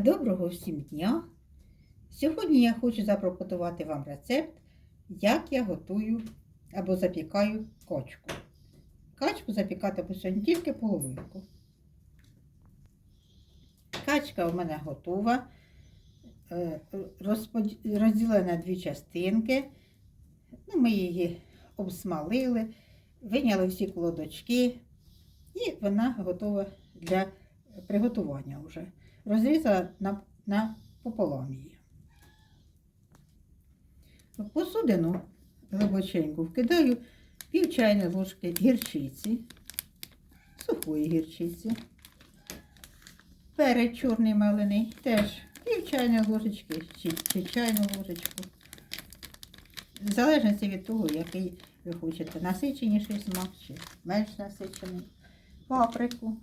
Доброго всім дня! Сьогодні я хочу запропонувати вам рецепт, як я готую або запікаю качку. Качку запікати буду сьогодні тільки половинку. Качка у мене готова, е, розділена на дві частинки. Ну, ми її обсмалили, виняли всі колодочки, і вона готова для приготування вже розрізала на, на пополам її. В посудину глибоченьку вкидаю пів чайної ложки гірчиці, сухої гірчиці, перець чорний мелений, теж пів чайної ложечки чи чайну ложечку. В залежності від того, який ви хочете, насиченіший смак чи менш насичений, паприку.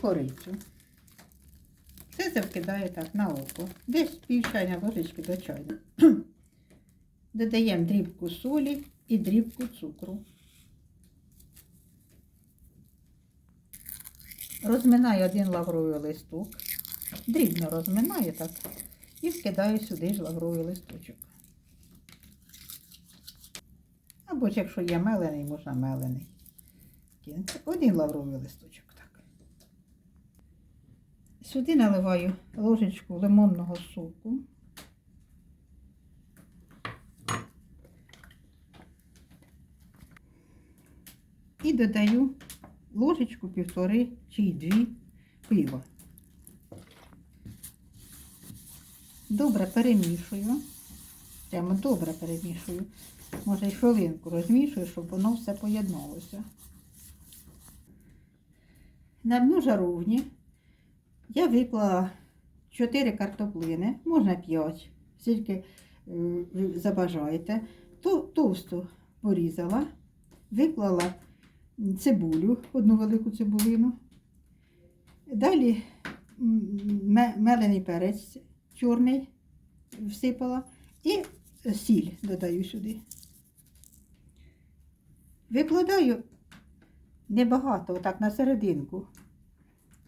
Корицю. Все це вкидаю так на око. Десь пів чайної ложечки до чайної. Додаємо дрібку солі і дрібку цукру. Розминаю один лавровий листок. Дрібно розминаю так. І вкидаю сюди ж лавровий листочок. Або ж якщо є мелений, можна мелений. Один лавровий листочок. Сюди наливаю ложечку лимонного соку. І додаю ложечку півтори чи й дві пива. Добре перемішую. Прямо добре перемішую. Може й хвилинку розмішую, щоб воно все поєдналося. На дну жаровні я виклала 4 картоплини, можна 5, скільки е, забажаєте. То товсто порізала, виклала цибулю, одну велику цибулину. Далі мелений перець чорний всипала і сіль додаю сюди. Викладаю небагато, отак на серединку,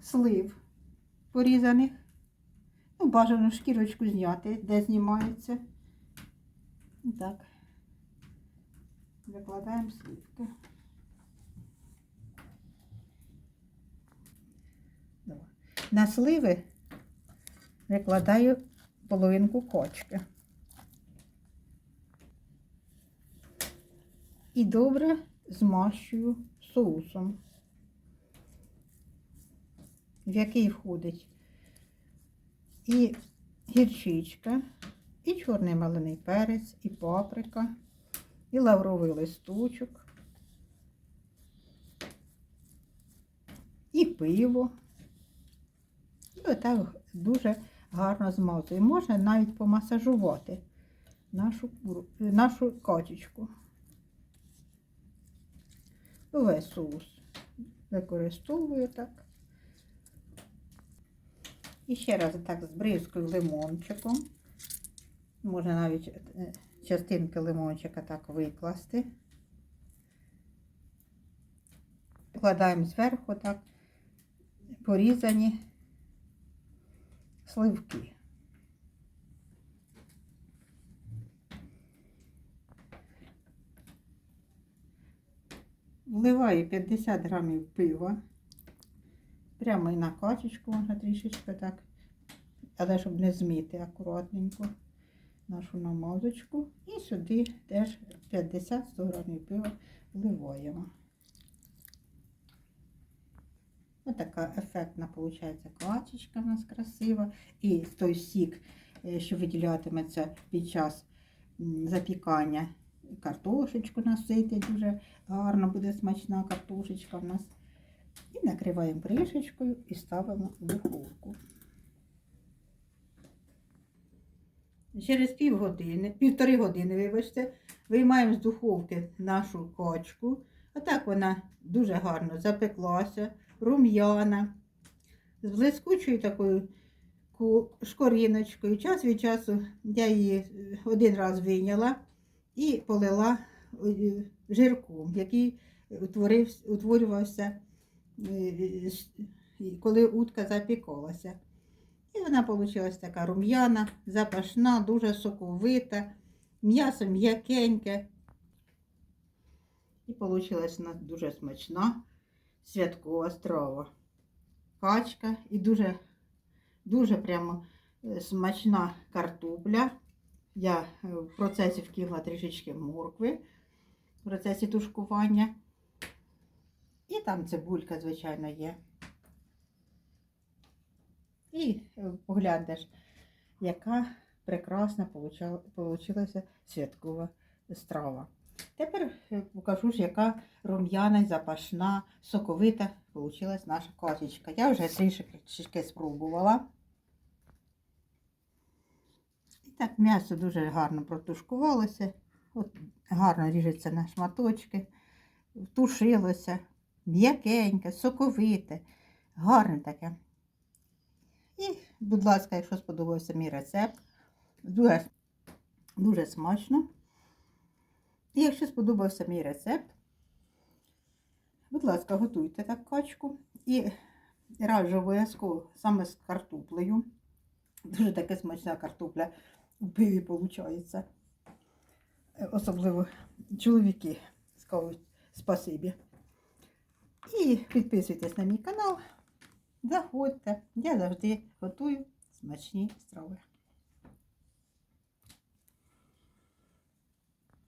слив порізаних. Ну, бажано шкірочку зняти, де знімається. Так. Викладаємо сливки. На сливи викладаю половинку кочки. І добре змащую соусом, в який входить і гірчичка, і чорний малиний перець, і паприка, і лавровий листочок, і пиво. І отак дуже гарно змазую. Можна навіть помасажувати нашу, нашу качечку. Весь соус використовую так. І ще раз так збризкую лимончиком. Можна навіть е, частинки лимончика так викласти. Вкладаємо зверху так порізані сливки. Вливаю 50 грамів пива. Прямо і на качечку можна трішечки так. Але щоб не змити акуратненько нашу намазочку. І сюди теж 50-100 грамів пива вливаємо. Ось така ефектна виходить качечка у нас красива. І той сік, е, що виділятиметься під час запікання. Картошечку насити дуже гарно буде смачна картошечка в нас. І накриваємо кришечкою і ставимо в духовку. Через пів години, півтори години, вибачте, виймаємо з духовки нашу качку. А так вона дуже гарно запеклася, рум'яна, з блискучою такою шкоріночкою. Час від часу я її е, один раз вийняла і полила е, жирком, який утворився, утворювався коли утка запікалася. І вона вийшла така рум'яна, запашна, дуже соковита, м'ясо м'якеньке. І вийшла дуже смачна святкова страва. Качка і дуже, дуже прямо е, смачна картопля. Я е, в процесі вкинула трішечки моркви в процесі тушкування. І там цибулька, звичайно, є. І е, поглянеш, яка прекрасна вийшла святкова страва. Тепер е, покажу ж, яка рум'яна, запашна, соковита вийшла наша качечка. Я вже трішки спробувала. І так м'ясо дуже гарно протушкувалося. От гарно ріжеться на шматочки, тушилося, м'якеньке, соковите, гарне таке. І, будь ласка, якщо сподобався мій рецепт, дуже, дуже смачно. І якщо сподобався мій рецепт, будь ласка, готуйте так качку. І раджу обов'язково саме з картоплею. Дуже така смачна картопля в пиві виходить. Особливо чоловіки скажуть спасибі. І підписуйтесь на мій канал. Заходьте. Я завжди готую смачні страви.